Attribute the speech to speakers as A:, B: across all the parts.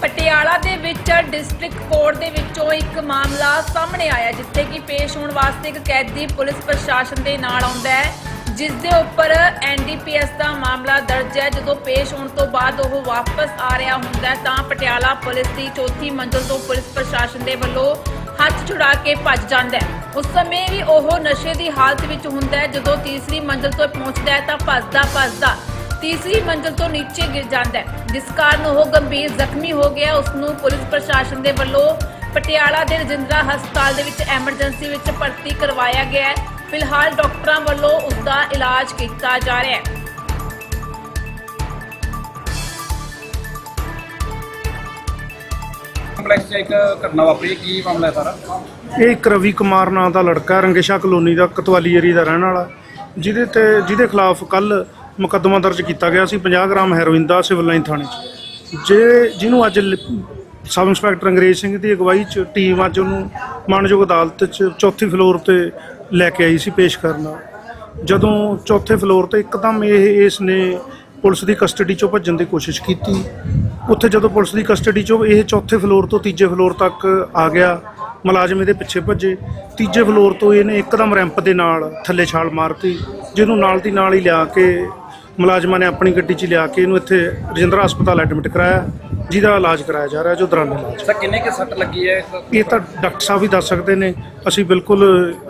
A: ਪਟਿਆਲਾ ਦੇ ਵਿੱਚ, district court ਦੇ ਵਿੱਚੋਂ ਇੱਕ ਮਾਮਲਾ ਸਾਹਮਣੇ ਆਇਆ, ਜਿੱਥੇ ਕਿ ਪੇਸ਼ ਹੋਣ ਵਾਸਤੇ ਇੱਕ ਕੈਦੀ ਪੁਲਿਸ ਪ੍ਰਸ਼ਾਸਨ ਦੇ ਨਾਲ ਆਉਂਦਾ ਹੈ, ਜਿਸ ਦੇ ਉੱਪਰ ਐਨਡੀਪੀਐਸ ਦਾ ਮਾਮਲਾ ਦਰਜ ਹੈ। ਜਦੋਂ ਪੇਸ਼ ਹੋਣ ਤੋਂ ਬਾਅਦ ਉਹ ਵਾਪਸ ਆ ਰਿਹਾ ਹੁੰਦਾ ਤਾਂ ਪਟਿਆਲਾ ਪੁਲਿਸ ਦੀ ਚੌਥੀ ਮੰਜ਼ਲ ਤੋਂ ਪੁਲਿਸ ਪ੍ਰਸ਼ਾਸਨ ਦੇ ਵੱਲੋਂ ਹੱਥ ਛੁਡਾ ਕੇ ਭੱਜ ਜਾਂਦਾ ਹੈ। ਉਸ ਸਮੇਂ ਵੀ ਉਹ ਨਸ਼ੇ ਦੀ ਹਾਲਤ ਵਿੱਚ ਹੁੰਦਾ ਹੈ, ਜਦੋਂ ਤੀਸਰੀ ਮੰਜ਼ਲ ਤੋਂ ਪਹੁੰਚਦਾ ਹੈ, ਤਾਂ ਭੱਜਦਾ ਭੱਜਦਾ ਤੀਸਰੀ ਮੰਜ਼ਲ ਤੋਂ ਨੀਚੇ ਗਿਰ ਜਾਂਦਾ ਹੈ। ਜਿਸ ਕਾਰਨ ਉਹ ਗੰਭੀਰ ਜ਼ਖਮੀ ਹੋ ਗਿਆ। ਉਸ ਨੂੰ ਪੁਲਿਸ ਪ੍ਰਸ਼ਾਸਨ ਦੇ ਵੱਲੋਂ ਪਟਿਆਲਾ ਦੇ ਰਜਿੰਦਰਾ ਹਸਪਤਾਲ ਦੇ ਵਿੱਚ ਐਮਰਜੈਂਸੀ ਵਿੱਚ ਭਰਤੀ ਕਰਵਾਇਆ ਗਿਆ ਹੈ। ਫਿਲਹਾਲ ਡਾਕਟਰਾਂ ਵੱਲੋਂ ਉਸ ਦਾ ਇਲਾਜ ਕੀਤਾ ਜਾ ਰਿਹਾ ਹੈ।
B: ਕੰਪਲੈਕਸ 'ਚ ਇੱਕ ਘਟਨਾ ਵਾਪਰੀ। ਹੈ। ਕੀ ਮਾਮਲਾ ਹੈ ਸਾਰਾ?
C: ਇਹ ਇੱਕ ਰਵੀ ਕੁਮਾਰ ਨਾਂ ਦਾ ਲੜਕਾ ਰੰਗੇਸ਼ਾ ਕਲੋਨੀ ਦਾ ਕਤਵਾਲੀ ਏਰੀ ਦਾ ਰਹਿਣ ਵਾਲਾ। ਜਿਹਦੇ ਤੇ ਜਿਹਦੇ ਖਿਲਾਫ ਕੱਲ ਮੁਕੱਦਮਾ ਦਰਜ ਕੀਤਾ ਗਿਆ ਸੀ 50 ਗ੍ਰਾਮ ਹੈਰੋਇਨ ਦਾ ਸਿਵਲ ਲਾਈਨ ਥਾਣੇ 'ਚ। ਜੇ ਜਿਹਨੂੰ ਅੱਜ ਲ- ਸਬ ਇੰਸਪੈਕਟਰ ਅੰਗਰੇਜ਼ ਸਿੰਘ ਦੀ ਅਗਵਾਈ 'ਚ ਟੀਮ ਅੱਜ ਉਹਨੂੰ ਮਾਨਯੋਗ ਅਦਾਲਤ 'ਚ ਚੌਥੀ ਫਲੋਰ ਤੇ ਲੈ ਕੇ ਆਈ ਸੀ ਪੇਸ਼ ਕਰਨਾ। ਜਦੋਂ ਚੌਥੇ ਫਲੋਰ ਤੇ ਇੱਕਦਮ ਇਹ ਇਸ ਨੇ ਪੁਲਿਸ ਦੀ ਕਸਟਡੀ 'ਚੋਂ ਭੱਜਣ ਦੀ ਕੋਸ਼ਿਸ਼ ਕੀਤੀ। ਉੱਥੇ ਜਦੋਂ ਪੁਲਿਸ ਦੀ ਕਸਟਡੀ 'ਚੋਂ ਇਹ ਚੌਥੇ ਫਲੋਰ ਤੋਂ ਤੀਜੇ ਫਲੋਰ ਤੱਕ ਆ ਗਿਆ, ਮੁਲਾਜ਼ਮ ਇਹਦੇ ਪਿੱਛੇ ਭੱਜੇ। ਤੀਜੇ ਫਲੋਰ ਤੋਂ ਇਹਨੇ ਇੱਕਦਮ ਰੈਂਪ ਦੇ ਨਾਲ ਥੱਲੇ ਛਾਲ ਮਾਰਤੀ, ਜਿਹਨੂੰ ਨਾਲ ਦੀ ਨਾਲ ਹੀ ਲਿਆ ਕੇ ਮੁਲਾਜ਼ਮਾਂ ਨੇ ਆਪਣੀ ਗੱਡੀ 'ਚ ਲਿਆ ਕੇ ਇਹਨੂੰ ਇੱਥੇ ਰਜਿੰਦਰਾ ਹਸਪਤਾਲ ਐਡਮਿਟ ਕਰਾਇਆ ਜਿਹਦਾ ਇਲਾਜ ਕਰਾਇਆ ਜਾ ਰਿਹਾ ਜੋ ਦੌਰਾਨ ਇਲਾਜ।
B: ਸਰ ਕਿੰਨੇ ਕੇ ਸੱਟ ਲੱਗੀ ਹੈ?
C: ਇਹ ਤਾਂ ਡਾਕਟਰ ਸਾਹਿਬ ਹੀ ਦੱਸ ਸਕਦੇ ਨੇ ਅਸੀਂ ਬਿਲਕੁਲ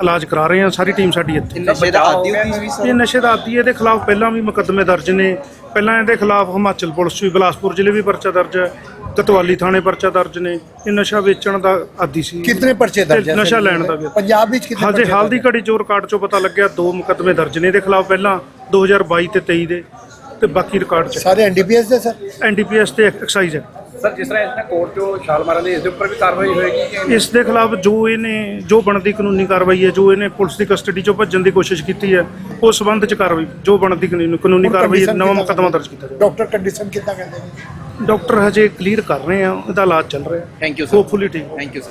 C: ਇਲਾਜ ਕਰਾ ਰਹੇ ਹਾਂ ਸਾਰੀ ਟੀਮ ਸਾਡੀ ਇੱਥੇ।
B: ਨਸ਼ੇ ਦਾ ਆਦੀ ਹੋਈ
C: ਇਹ ਨਸ਼ੇ ਦਾ ਆਦੀ ਇਹਦੇ ਖਿਲਾਫ ਪਹਿਲਾਂ ਵੀ ਮੁਕੱਦਮੇ ਦਰਜ ਨੇ ਪਹਿਲਾਂ ਇਹਦੇ ਖਿਲਾਫ ਹਿਮਾਚਲ ਪੁਲਿਸ ਵੀ ਬਿਲਾਸਪੁਰ ਜ਼ਿਲ੍ਹੇ ਵੀ ਪਰਚਾ ਦਰਜ ਹੈ। ਕਤਵਾਲੀ ਥਾਣੇ ਪਰਚਾ ਦਰਜ ਨੇ ਇਹ ਨਸ਼ਾ ਵੇਚਣ ਦਾ ਆਦੀ ਸੀ।
D: ਕਿਤਨੇ ਪਰਚੇ ਦਰਜ
C: ਤੇ
D: ਹੈ
C: ਨਸ਼ਾ ਲੈਣ ਦਾ ਵੀ
D: ਪੰਜਾਬ ਵਿੱਚ ਕਿਤਨੇ
C: ਹਜੇ
D: ਪਰਚੇ
C: ਹਾਲ ਦੀ
D: ਦਰਜ
C: ਘੜੀ ਚੋਰ ਕਾਰਡ ਚੋਂ ਪਤਾ ਲੱਗਿਆ ਦੋ ਮੁਕੱਦਮੇ ਦਰਜ ਨੇ ਇਹਦੇ ਖਿਲਾਫ ਪਹਿਲਾਂ 2022 ਤੇ 23 ਦੇ ਤੇ ਬਾਕੀ ਰਿਕਾਰਡ? ਚ।
D: ਸਾਰੇ ਐਨਡੀਪੀਐਸ ਦੇ ਸਰ?
C: ਐਨਡੀਪੀਐਸ ਤੇ ਐਕਸਾਈਜ਼ ਹੈ।
B: ਸਰ ਜਿਸ ਤਰ੍ਹਾਂ ਇਸਨੇ ਕੋਰਟ 'ਚੋਂ ਛਾਲ ਮਾਰਨ ਦੀ ਇਸ ਦੇ ਉੱਪਰ ਵੀ ਕਾਰਵਾਈ ਹੋਏਗੀ ਕਿ
C: ਇਸ ਦੇ ਖਿਲਾਫ ਜੋ ਇਹਨੇ ਜੋ ਬਣਦੀ ਕਾਨੂੰਨੀ ਕਾਰਵਾਈ ਹੈ ਜੋ ਇਹਨੇ ਪੁਲਿਸ ਦੀ ਕਸਟਡੀ ਚੋਂ ਭੱਜਣ ਦੀ ਕੋਸ਼ਿਸ਼ ਕੀਤੀ ਹੈ ਉਸ ਸੰਬੰਧ ਚ ਕਾਰਵਾਈ ਜੋ ਬਣਦੀ ਕਾਨੂੰਨੀ ਕਾਨੂੰਨੀ ਕਾਰਵਾਈ ਨਵਾਂ ਮੁਕੱਦਮਾ ਦਰਜ ਕੀਤਾ ਜਾਵੇ
D: ਡਾਕਟਰ ਕੰਡੀਸ਼ਨ ਕਿੱਦਾਂ ਕਹਿੰਦੇ ਨੇ?
C: ਡਾਕਟਰ ਹਜੇ ਕਲੀਅਰ ਕਰ ਰਹੇ ਆ ਇਹਦਾ ਇਲਾਜ ਚੱਲ ਰਿਹਾ।
B: ਥੈਂਕ ਯੂ
C: ਹੋਪਫੁਲੀ ਠੀਕ
B: ਥੈਂਕ ਯੂ